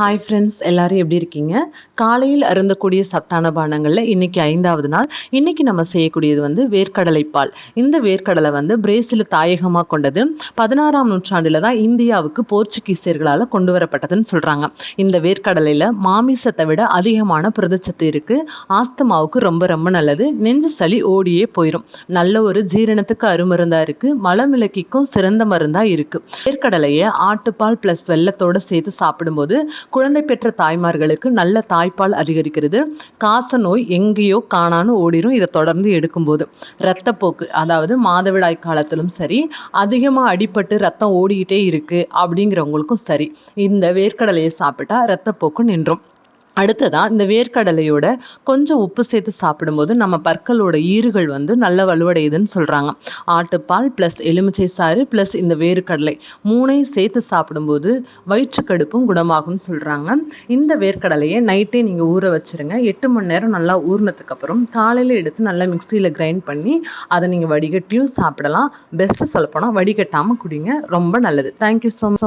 Hi friends எல்லாரும் எப்படி இருக்கீங்க? காலையில் அருந்தக்கூடிய சத்தான பானங்களில் இன்னைக்கு ஐந்தாவது நாள். இன்னைக்கு நம்ம செய்யக்கூடியது வந்து வேர்க்கடலை பால் இந்த வேர்க்கடலை வந்து பிரேசில் தாயகமாக கொண்டது. பதினாறாம் நூற்றாண்டில் தான் இந்தியாவுக்கு போர்ச்சுகீசியர்களால் கொண்டு வரப்பட்டதுன்னு சொல்கிறாங்க இந்த வேர்க்கடலையில் மாமிசத்தை விட அதிகமான புரதச்சத்து இருக்குது ஆஸ்துமாவுக்கு ரொம்ப ரொம்ப நல்லது. நெஞ்சு சளி ஓடியே போயிடும் நல்ல ஒரு ஜீரணத்துக்கு அருமருந்தாக இருக்குது மலமிளக்கிக்கும் சிறந்த மருந்தாக இருக்குது வேர்க்கடலையை ஆட்டுப்பால் ப்ளஸ் வெள்ளத்தோடு சேர்த்து சாப்பிடும்போது குழந்தை பெற்ற தாய்மார்களுக்கு நல்ல தாய்ப்பால் அதிகரிக்கிறது. காச நோய் எங்கேயோ காணான்னு ஓடிரும். இதை தொடர்ந்து எடுக்கும்போது ரத்தப்போக்கு அதாவது மாதவிடாய் காலத்திலும் சரி அதிகமாக அடிபட்டு ரத்தம் ஓடிக்கிட்டே இருக்கு அப்படிங்கிறவங்களுக்கும் சரி இந்த வேர்க்கடலையை சாப்பிட்டா ரத்தப்போக்கு நின்றும். அடுத்ததா இந்த வேர்க்கடலையோட கொஞ்சம் உப்பு சேர்த்து சாப்பிடும்போது நம்ம பற்களோட ஈறுகள் வந்து நல்ல வலுவடையுதுன்னு சொல்றாங்க. ஆட்டுப்பால் பிளஸ் எலுமிச்சை சாறு பிளஸ் இந்த வேர்க்கடலை மூணையும் சேர்த்து சாப்பிடும்போது வயிற்றுக்கடுப்பும் குணமாகும்னு சொல்றாங்க. இந்த வேர்க்கடலையை நைட்டே நீங்க ஊற வச்சிருங்க. எட்டு மணி நேரம் நல்லா ஊறினதுக்கு அப்புறம் காலையில எடுத்து நல்லா மிக்சியில கிரைண்ட் பண்ணி அதை நீங்க வடிகட்டியும் சாப்பிடலாம். பெஸ்ட் சொல்லப்போனால் வடிகட்டாம குடிங்க. ரொம்ப நல்லது. Thank you so much